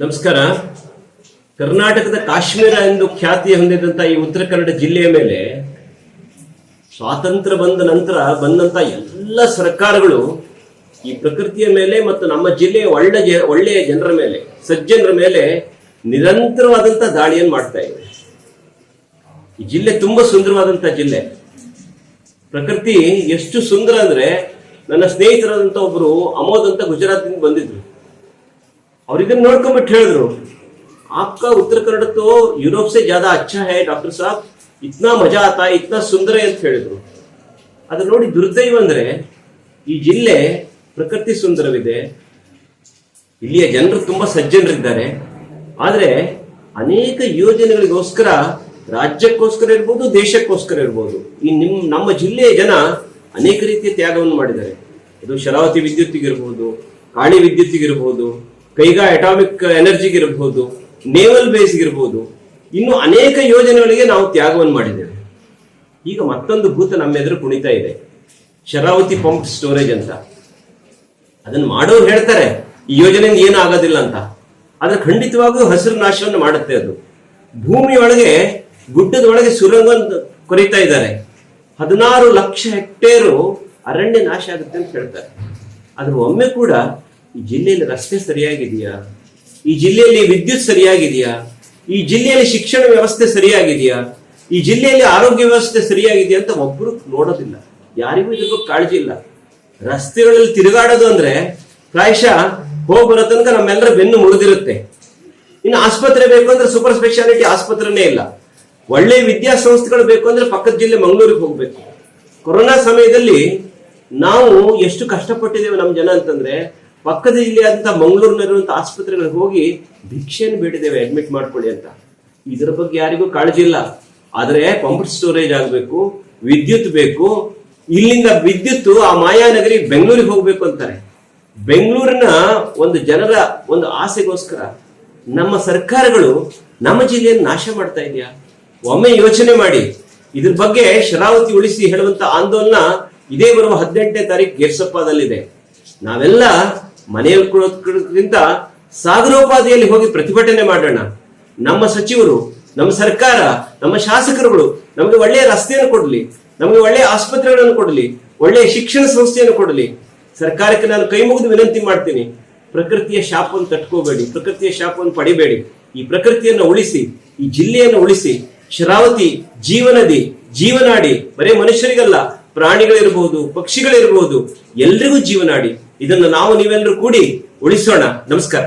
ನಮಸ್ಕಾರ. ಕರ್ನಾಟಕದ ಕಾಶ್ಮೀರ ಎಂದು ಖ್ಯಾತಿ ಹೊಂದಿದಂತ ಈ ಉತ್ತರ ಕನ್ನಡ ಜಿಲ್ಲೆಯ ಮೇಲೆ ಸ್ವಾತಂತ್ರ್ಯ ಬಂದ ನಂತರ ಬಂದಂತ ಎಲ್ಲ ಸರ್ಕಾರಗಳು ಈ ಪ್ರಕೃತಿಯ ಮೇಲೆ ಮತ್ತು ನಮ್ಮ ಜಿಲ್ಲೆಯ ಒಳ್ಳೆ ಒಳ್ಳೆಯ ಜನರ ಮೇಲೆ, ಸಜ್ಜನರ ಮೇಲೆ ನಿರಂತರವಾದಂತ ದಾಳಿಯನ್ನು ಮಾಡ್ತಾ ಇದೆ. ಈ ಜಿಲ್ಲೆ ತುಂಬಾ ಸುಂದರವಾದಂತ ಜಿಲ್ಲೆ. ಪ್ರಕೃತಿ ಎಷ್ಟು ಸುಂದರ ಅಂದ್ರೆ ನನ್ನ ಸ್ನೇಹಿತರಾದಂತ ಒಬ್ರು ಅಮೋದ್ ಅಂತ ಗುಜರಾತ್ ಬಂದಿದ್ರು. और इधर ನೋಡ್ಕೊಂಡ್ಬಿಟ್ಟು ಹೇಳಿದ್ರು आपका उत्तर कन्नड़ तो यूरोप से ज्यादा अच्छा है डॉक्टर साहब इतना मजा आता है इतना सुंदर है ಅಂತ ಹೇಳಿದ್ರು ಅದು ನೋಡಿ ದುರ್ದೈವ ಅಂದ್ರೆ ಈ ಜಿಲ್ಲೆ ಪ್ರಕೃತಿ ಸುಂದರವಿದೆ ಇಲ್ಲಿಯ ಜನರು ತುಂಬಾ ಸಜ್ಜನರಿದ್ದಾರೆ ಆದ್ರೆ ಅನೇಕ ಯೋಜನೆಗಳಿಗೋಸ್ಕರ ರಾಜ್ಯಕ್ಕೋಸ್ಕರ ಇರ್ಬೋದು ದೇಶಕ್ಕೋಸ್ಕರ ಇರ್ಬೋದು ಈ ನಿಮ್ ನಮ್ಮ ಜಿಲ್ಲೆಯ ಜನ ಅನೇಕ ರೀತಿಯ ತ್ಯಾಗವನ್ನು ಮಾಡಿದ್ದಾರೆ ಅದು ಶರಾವತಿ ವಿದ್ಯುತ್ತಿಗಿರ್ಬೋದು ಕಾಳಿ ವಿದ್ಯುತ್ತಿಗಿರ್ಬೋದು ಕೈಗಾ ಅಟಾಮಿಕ್ ಇರಬಹುದು ನೇವಲ್ ಬೇಸ್ಗಿರ್ಬೋದು ಇನ್ನು ಅನೇಕ ಯೋಜನೆಗಳಿಗೆ ನಾವು ತ್ಯಾಗವನ್ನು ಮಾಡಿದ್ದೇವೆ. ಈಗ ಮತ್ತೊಂದು ಭೂತ ನಮ್ಮ ಎದುರು ಕುಣಿತಾ ಇದೆ. ಶರಾವತಿ ಪಂಪ್ ಸ್ಟೋರೇಜ್ ಅಂತ. ಅದನ್ನ ಮಾಡೋರು ಹೇಳ್ತಾರೆ, ಈ ಯೋಜನೆಯಿಂದ ಏನು ಆಗೋದಿಲ್ಲ ಅಂತ. ಆದ್ರೆ ಖಂಡಿತವಾಗಿಯೂ ಹಸಿರು ನಾಶವನ್ನು ಮಾಡುತ್ತೆ ಅದು. ಭೂಮಿಯೊಳಗೆ ಗುಡ್ಡದ ಒಳಗೆ ಸುರಂಗ ಕೊರಿತಾ ಇದ್ದಾರೆ. ಹದಿನಾರು ಲಕ್ಷ ಹೆಕ್ಟೇರು ಅರಣ್ಯ ನಾಶ ಆಗುತ್ತೆ ಅಂತ ಹೇಳ್ತಾರೆ. ಆದ್ರೆ ಒಮ್ಮೆ ಕೂಡ ಈ ಜಿಲ್ಲೆಯಲ್ಲಿ ರಸ್ತೆ ಸರಿಯಾಗಿದೆಯಾ? ಈ ಜಿಲ್ಲೆಯಲ್ಲಿ ವಿದ್ಯುತ್ ಸರಿಯಾಗಿದೆಯಾ? ಈ ಜಿಲ್ಲೆಯಲ್ಲಿ ಶಿಕ್ಷಣ ವ್ಯವಸ್ಥೆ ಸರಿಯಾಗಿದೆಯಾ? ಈ ಜಿಲ್ಲೆಯಲ್ಲಿ ಆರೋಗ್ಯ ವ್ಯವಸ್ಥೆ ಸರಿಯಾಗಿದೆಯಾ ಅಂತ ಒಬ್ಬರು ನೋಡೋದಿಲ್ಲ. ಯಾರಿಗೂ ಇದಕ್ಕೂ ಕಾಳಜಿ ಇಲ್ಲ. ರಸ್ತೆಗಳಲ್ಲಿ ತಿರುಗಾಡೋದು ಅಂದ್ರೆ ಪ್ರಾಯಶಃ ಹೋಗಿ ಬರೋ ತನಕ ನಮ್ಮೆಲ್ಲರ ಬೆನ್ನು ಮುರಿದಿರುತ್ತೆ. ಇನ್ನು ಆಸ್ಪತ್ರೆ ಬೇಕು ಅಂದ್ರೆ ಸೂಪರ್ ಸ್ಪೆಷಾಲಿಟಿ ಆಸ್ಪತ್ರೆನೇ ಇಲ್ಲ. ಒಳ್ಳೆ ವಿದ್ಯಾಸಂಸ್ಥೆಗಳು ಬೇಕು ಅಂದ್ರೆ ಪಕ್ಕದ ಜಿಲ್ಲೆ ಮಂಗಳೂರಿಗೆ ಹೋಗ್ಬೇಕು. ಕೊರೋನಾ ಸಮಯದಲ್ಲಿ ನಾವು ಎಷ್ಟು ಕಷ್ಟಪಟ್ಟಿದ್ದೇವೆ ನಮ್ಮ ಜನ ಅಂತಂದ್ರೆ ಪಕ್ಕದ ಜಿಲ್ಲೆಯಾದಂತಹ ಮಂಗಳೂರಿನಲ್ಲಿರುವಂತಹ ಆಸ್ಪತ್ರೆಗಳಿಗೆ ಹೋಗಿ ಭಿಕ್ಷೆಯನ್ನು ಬೇಡಿದ್ದೇವೆ ಅಡ್ಮಿಟ್ ಮಾಡ್ಕೊಳ್ಳಿ ಅಂತ. ಇದರ ಬಗ್ಗೆ ಯಾರಿಗೂ ಕಾಳಜಿ ಇಲ್ಲ. ಆದರೆ ಪಂಪ್ ಸ್ಟೋರೇಜ್ ಆಗಬೇಕು, ವಿದ್ಯುತ್ ಬೇಕು. ಇಲ್ಲಿಂದ ವಿದ್ಯುತ್ ಆ ಮಾಯಾನಗರಿ ಬೆಂಗಳೂರಿಗೆ ಹೋಗ್ಬೇಕು ಅಂತಾರೆ. ಬೆಂಗಳೂರಿನ ಒಂದು ಜನರ ಒಂದು ಆಸೆಗೋಸ್ಕರ ನಮ್ಮ ಸರ್ಕಾರಗಳು ನಮ್ಮ ಜಿಲ್ಲೆಯನ್ನು ನಾಶ ಮಾಡ್ತಾ ಇದೆಯಾ? ಒಮ್ಮೆ ಯೋಚನೆ ಮಾಡಿ. ಇದ್ರ ಬಗ್ಗೆ ಶರಾವತಿ ಉಳಿಸಿ ಹೇಳುವಂತ ಆಂದೋಲನ ಇದೇ ಬರುವ ಹದಿನೆಂಟನೇ ತಾರೀಕು ಗೇರ್ಸಪ್ಪದಲ್ಲಿದೆ. ನಾವೆಲ್ಲ ಮನೆಯಲ್ಲಿ ಕೊಡೋದಕ್ಕಿಂತ ಸಾಗರೋಪಾದಿಯಲ್ಲಿ ಹೋಗಿ ಪ್ರತಿಭಟನೆ ಮಾಡೋಣ. ನಮ್ಮ ಸಚಿವರು, ನಮ್ಮ ಸರ್ಕಾರ, ನಮ್ಮ ಶಾಸಕರುಗಳು ನಮಗೆ ಒಳ್ಳೆಯ ರಸ್ತೆಯನ್ನು ಕೊಡಲಿ, ನಮಗೆ ಒಳ್ಳೆಯ ಆಸ್ಪತ್ರೆಗಳನ್ನು ಕೊಡಲಿ, ಒಳ್ಳೆಯ ಶಿಕ್ಷಣ ಸಂಸ್ಥೆಯನ್ನು ಕೊಡಲಿ. ಸರ್ಕಾರಕ್ಕೆ ನಾನು ಕೈ ಮುಗಿದು ವಿನಂತಿ ಮಾಡ್ತೀನಿ. ಪ್ರಕೃತಿಯ ಶಾಪವನ್ನು ತಟ್ಕೋಬೇಡಿ, ಪ್ರಕೃತಿಯ ಶಾಪವನ್ನು ಪಡಿಬೇಡಿ. ಈ ಪ್ರಕೃತಿಯನ್ನು ಉಳಿಸಿ, ಈ ಜಿಲ್ಲೆಯನ್ನು ಉಳಿಸಿ. ಶರಾವತಿ ಜೀವನದಿ ಜೀವನಾಡಿ, ಬರೇ ಮನುಷ್ಯರಿಗಲ್ಲ ಪ್ರಾಣಿಗಳಿರಬಹುದು ಪಕ್ಷಿಗಳಿರಬಹುದು ಎಲ್ರಿಗೂ ಜೀವನಾಡಿ. ಇದನ್ನು ನಾವು ನೀವೆಲ್ಲರೂ ಕೂಡಿ ಉಳಿಸೋಣ. ನಮಸ್ಕಾರ.